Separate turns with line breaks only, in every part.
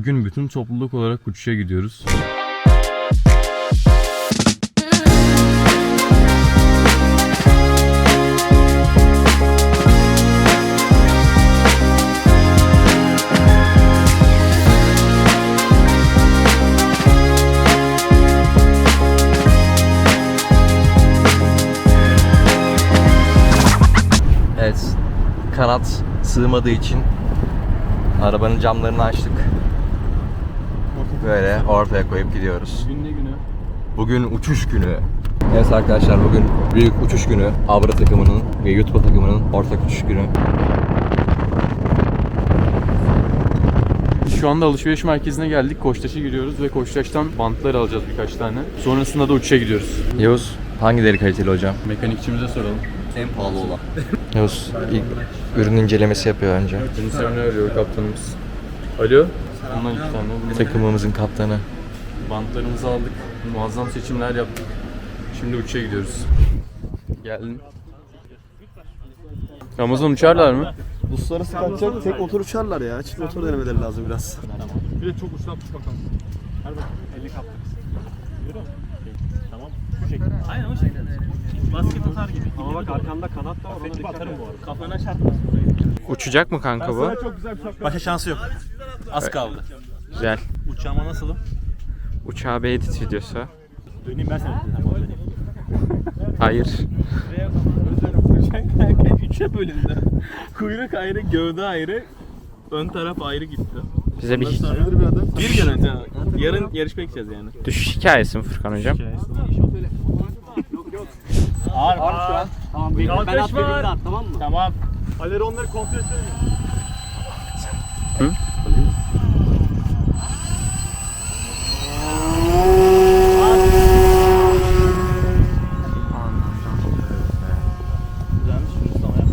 Bugün bütün topluluk olarak uçuşa gidiyoruz.
Evet. Kanat sığmadığı için arabanın camlarını açtık. Böyle ortaya koyup gidiyoruz.
Bugün ne günü?
Bugün uçuş günü. Evet arkadaşlar bugün büyük uçuş günü. Abra takımının ve YouTube takımının ortak uçuş günü.
Şu anda alışveriş merkezine geldik. Koçtaş'a giriyoruz ve Koçtaş'tan bantlar alacağız birkaç tane. Sonrasında da uçuşa gidiyoruz.
Yavuz hangileri kaliteli hocam?
Mekanikçimize soralım.
En pahalı olan. Yavuz ilk ürün incelemesi yapıyor önce.
Deniz Emre arıyor kaptanımız. Alo. Bundan iki tane. Bundan
Takımımızın kaptanı.
Bantlarımızı aldık. Muazzam seçimler yaptık. Şimdi uçuşa gidiyoruz. Geldin. Ramazan uçarlar mı?
Uluslararası kaçacak tek motor uçarlar ya. Çift motor denemeleri lazım biraz.
Bir de çok uçlatmış bakalım. Hadi bakalım. 50 kaptırız. Yürü. Tamam. Şu şekilde. Aynen o şekilde. Basket atar gibi. Ama bak arkanda kanat da var. Ona dikkat atarım bu arada. Kafana çarpma.
Uçacak mı kanka bu?
bir. Başka şansı yok. Az kaldı.
Güzel.
Uçağıma nasılım?
Uçağa bir edit videosu.
Döneyim ben sana.
Hayır.
Uçak üçe bölündü. Kuyruk ayrı, gövde ayrı, ön taraf ayrı gitti.
Bize bir
Bir gün önce. Yarın yarışmaya gideceğiz yani.
düşüş hikayesi mi Furkan hocam?
Ağır ağır şu an.
Tamam
ben at dediğimde
at tamam mı?
Tamam. Aleronları kontrol etsene. Güzelmiş, Yunus tamam ya.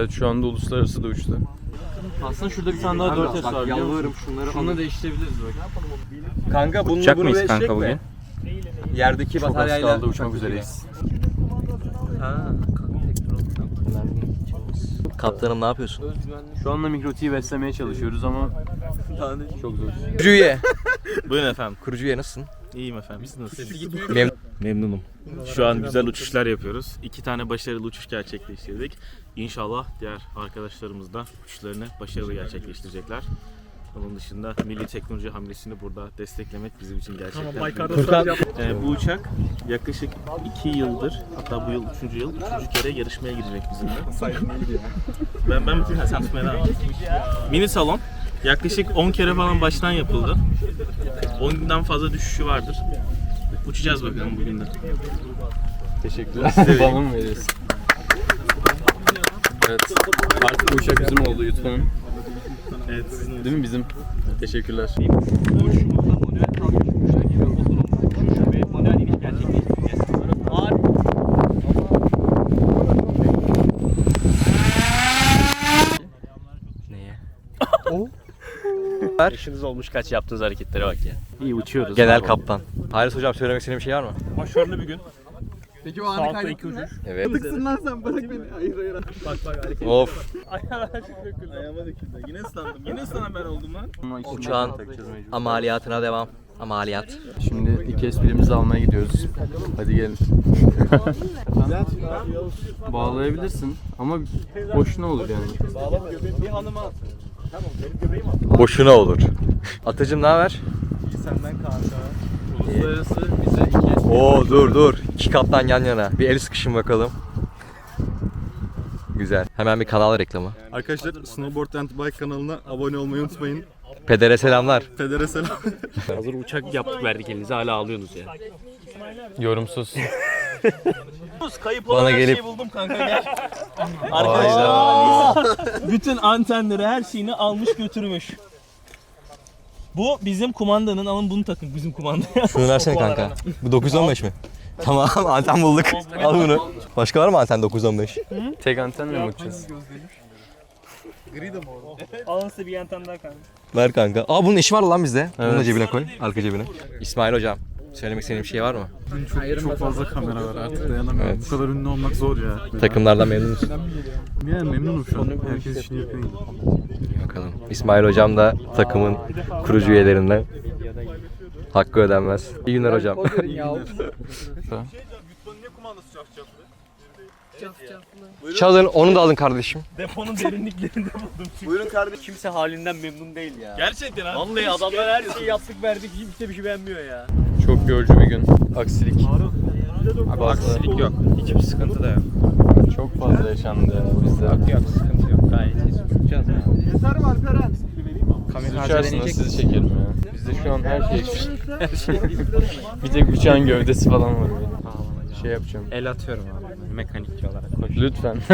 Evet şu anda uluslararası da uçtu.
Aslında şurada bir tane daha 4S var biliyor musun?
şunları
Şunu değiştirebiliriz bak.
Kanka bunu
Uçacak mıyız kanka bugün?
Yerdeki
Çok az
bataryayla
kaldı uçmak üzereyiz.
Kaptanım ne yapıyorsun?
Şu anda Mikroti'yi beslemeye çalışıyoruz ama çok zor.
Kurucuya.
Buyurun efendim.
Kurucuya nasılsın?
İyiyim efendim. Siz nasılsınız?
Mem
Memnunum. Şu an güzel uçuşlar yapıyoruz. İki tane başarılı uçuş gerçekleştirdik. İnşallah diğer arkadaşlarımız da uçuşlarını başarılı gerçekleştirecekler. Onun dışında milli teknoloji hamlesini burada desteklemek bizim için gerçekten
Furkan
Ee, bu uçak yaklaşık 2 yıldır hatta bu yıl 3. yıl 3. kere yarışmaya girecek bizimle. ben ben bütün sen tutmaya devam et. Mini salon yaklaşık 10 kere falan baştan yapıldı. 10'dan fazla düşüşü vardır. Uçacağız bakalım bugün de.
Teşekkürler. Bana mı veriyorsun? Evet. Artık bu uçak bizim oldu lütfen.
Evet
Değil mi bizim? Teşekkürler.
neye?
Yaşınız olmuş kaç yaptığınız hareketlere bak ya.
İyi uçuyoruz.
Genel kaptan. Haris hocam söylemek istediğin bir şey var mı?
Başarılı bir gün.
Peki o anı kaydettin
iki
mi?
Evet.
Tıksın lan sen bırak beni. Hayır hayır.
Bak bak hareket.
Of.
Ayağıma döküldü. Ayağıma döküldü. Yine ıslandım. Yine ıslanan ben oldum lan.
Uçağın amaliyatına devam. Amaliyat.
Şimdi iki esprimizi almaya gidiyoruz. Hadi gelin. Bağlayabilirsin ama boşuna olur yani.
Bir hanıma at.
Boşuna olur. Atıcım ne haber?
İyi senden kanka.
Uluslararası bize iki
Oo dur dur. İki kaptan yan yana. Bir el sıkışın bakalım. Güzel. Hemen bir kanal reklamı.
Arkadaşlar Snowboard and Bike kanalına abone olmayı unutmayın.
Pedere selamlar.
Federe selam.
Hazır uçak yaptık verdik elinize hala ağlıyorsunuz ya.
Yorumsuz.
Kayıp
Bana
olan her
gelip-
şeyi buldum kanka gel. Arkadaşlar bütün antenleri her şeyini almış götürmüş. Bu bizim kumandanın alın bunu takın bizim kumandaya.
Şunu versene kanka. Bu 915 mi? Tamam anten bulduk. Al bunu. Başka var mı anten 915?
Tek antenle mi uçacağız?
Alın size bir anten daha kanka.
Ver kanka. Aa bunun eşi var lan bizde. Bunu da cebine koy. Arka cebine. İsmail hocam. Söylemek istediğin bir şey var mı?
Çok, çok fazla kamera var artık dayanamıyorum.
Evet.
Bu kadar ünlü olmak zor ya.
Takımlardan memnun musun?
Yani memnunum şu an. Herkes işini yapıyor.
bakalım. İsmail hocam da takımın kurucu üyelerinden. Hakkı ödenmez. İyi günler hocam. Çalın onu da alın kardeşim.
Deponun derinliklerinde buldum.
Buyurun kardeşim.
Kimse halinden memnun değil ya.
Gerçekten abi.
Vallahi adamlar her şeyi yaptık verdik kimse bir şey beğenmiyor ya.
Çok yorucu bir gün. Aksilik.
Abi aksilik
yok. Hiçbir sıkıntı da yok.
Çok fazla yaşandı ya bizde.
Yok sıkıntı yok. Gayet iyi. Tutacağız ya.
Siz uçarsınız sizi çekerim ya. Bizde şu an her şey Bir tek uçağın gövdesi falan var benim. Şey yapacağım.
El atıyorum abi. Mekanikçi olarak.
Lütfen.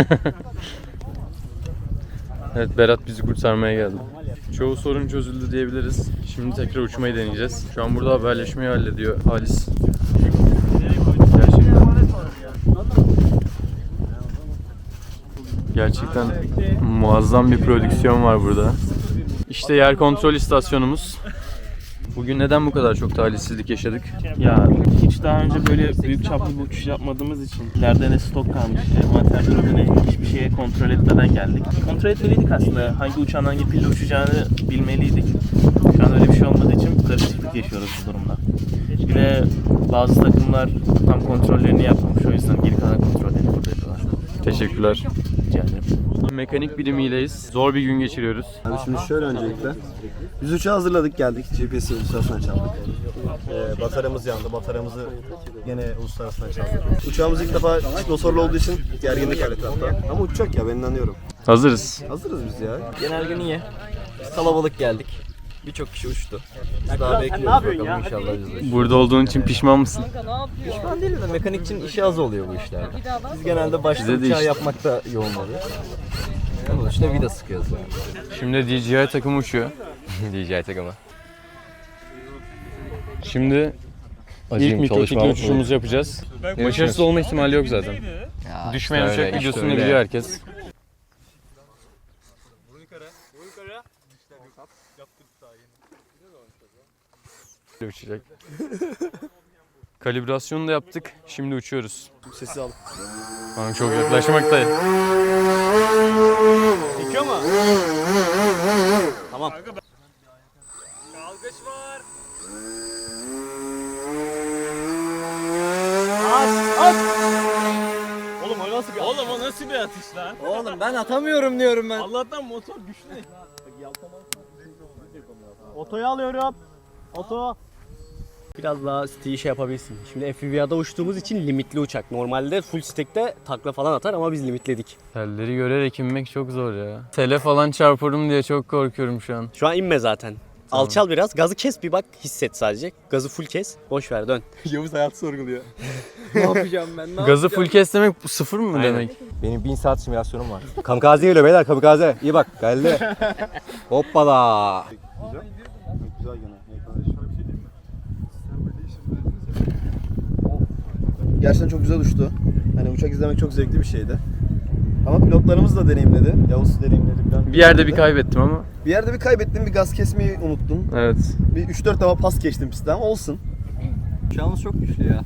evet Berat bizi kurtarmaya geldi. Çoğu sorun çözüldü diyebiliriz. Şimdi tekrar uçmayı deneyeceğiz. Şu an burada haberleşmeyi hallediyor Halis. Gerçekten muazzam bir prodüksiyon var burada. İşte yer kontrol istasyonumuz. Bugün neden bu kadar çok talihsizlik yaşadık?
Ya hiç daha önce böyle büyük çaplı bir uçuş yapmadığımız için ileride ne stok kalmış, envanter durumunu hiçbir şeye kontrol etmeden geldik. Kontrol etmeliydik aslında. Hangi uçağın hangi pille uçacağını bilmeliydik. Şu an öyle bir şey olmadığı için karışıklık yaşıyoruz bu durumda. Bir de bazı takımlar tam kontrollerini yapmamış. O yüzden geri kalan kontrollerini burada yapıyorlar.
Teşekkürler.
Rica ederim.
Mekanik birimiyleyiz. Zor bir gün geçiriyoruz.
Abi şimdi şöyle öncelikle. Biz uçağı hazırladık geldik. GPS'i uluslararasına çaldık. Ee, bataryamız yandı. Bataryamızı gene uluslararasına çaldık. Uçağımız ilk defa motorlu olduğu için gerginlik var etrafta. Ama uçacak ya ben inanıyorum.
Hazırız.
Hazırız biz ya.
Genel gün iyi. Biz kalabalık geldik. Birçok kişi uçtu. Biz daha bekliyoruz bakalım inşallah biz de.
Burada olduğun için pişman mısın?
Pişman değilim de mekanikçinin işi az oluyor bu işlerde. Biz genelde başta
Bize de
uçağı
işte.
yapmakta yoğun oluyoruz. Onun dışında vida sıkıyoruz yani.
Şimdi DJI takımı uçuyor.
DJI takımı.
Şimdi ilk mikrotikli uçuşumuzu yapacağız. Başarısız olma ihtimali yok zaten. Düşmeyen uçak videosunu biliyor herkes. Uçacak. Kalibrasyonu da yaptık. Şimdi uçuyoruz.
Sesi al.
Kanka çok yaklaşmaktayım.
Çekiyor mu? Tamam. Oğlum o nasıl bir
Oğlum o nasıl bir atış lan?
Oğlum ben atamıyorum diyorum ben.
Allah'tan motor güçlü.
Otoyu alıyorum. Oto. Biraz daha siteyi şey yapabilsin. Şimdi FPVA'da uçtuğumuz için limitli uçak. Normalde full stack'te takla falan atar ama biz limitledik.
Telleri görerek inmek çok zor ya. Tele falan çarparım diye çok korkuyorum şu an.
Şu an inme zaten. Alçal biraz. Gazı kes bir bak. Hisset sadece. Gazı full kes. Boş ver dön.
Yavuz hayatı sorguluyor.
ne yapacağım ben? Ne
Gazı full kes demek sıfır mı demek?
Benim 1000 saat simülasyonum var. kamikaze geliyor beyler kamikaze. İyi bak geldi. Hoppala.
Güzel Gerçekten çok güzel uçtu. Hani uçak izlemek çok zevkli bir şeydi. Ama pilotlarımız da deneyimledi. Yavuz deneyimledi. Ben
Bir yerde bir kaybettim ama.
Bir yerde bir kaybettim, bir gaz kesmeyi unuttum.
Evet.
Bir 3-4 defa pas geçtim pistte ama olsun.
Uçağımız çok güçlü ya.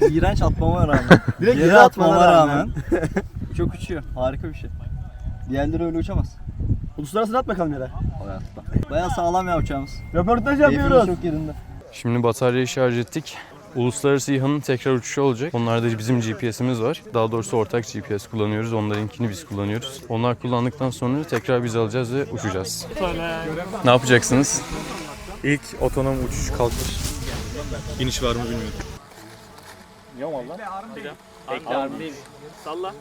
İğrenç atmama rağmen.
Direkt
Yere atmama
rağmen.
çok uçuyor. Harika bir şey. Diğerleri öyle uçamaz.
Uluslararası at bakalım yere.
Bayağı sağlam ya uçağımız.
Röportaj
Keyfimiz çok yerinde.
Şimdi bataryayı şarj ettik. Uluslararası İHA'nın tekrar uçuşu olacak. Onlarda bizim GPS'imiz var. Daha doğrusu ortak GPS kullanıyoruz. Onlarınkini biz kullanıyoruz. Onlar kullandıktan sonra tekrar biz alacağız ve uçacağız. Ne yapacaksınız?
İlk otonom uçuş kalkış. İniş var mı bilmiyorum.
Bekle harbi değil. Salla.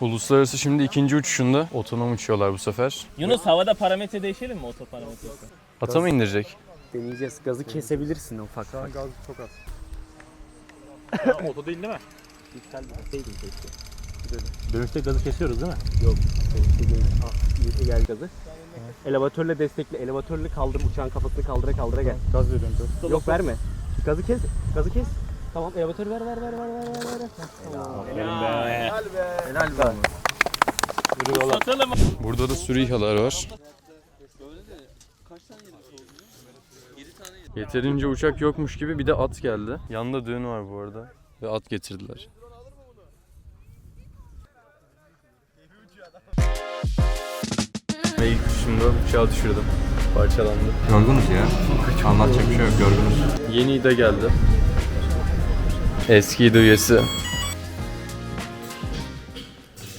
Uluslararası şimdi ikinci uçuşunda otonom uçuyorlar bu sefer.
Yunus havada parametre değişelim mi oto parametresi?
Ata mı indirecek?
Deneyeceğiz. Gazı kesebilirsin ufak.
Gaz çok az.
Oto değil değil mi?
Dönüşte gazı kesiyoruz değil mi? Yok. İyi gel gazı. Elevatörle destekle, elevatörle kaldır uçağın kafasını kaldıra kaldıra gel.
Gaz veriyorum.
Yok verme. Gazı kes, gazı kes. Tamam elevatörü ver ver ver ver ver ver. ver. Tamam.
Satalım.
Burada da sürü İHA'lar var. Yeterince uçak yokmuş gibi bir de at geldi. Yanında düğün var bu arada. Ve at getirdiler. Ve ilk uçuşumda uçağı düşürdüm. Parçalandı.
Yorgunuz ya. Anlatacak bir şey yok yorgunuz.
Yeni de geldi. Eski üyesi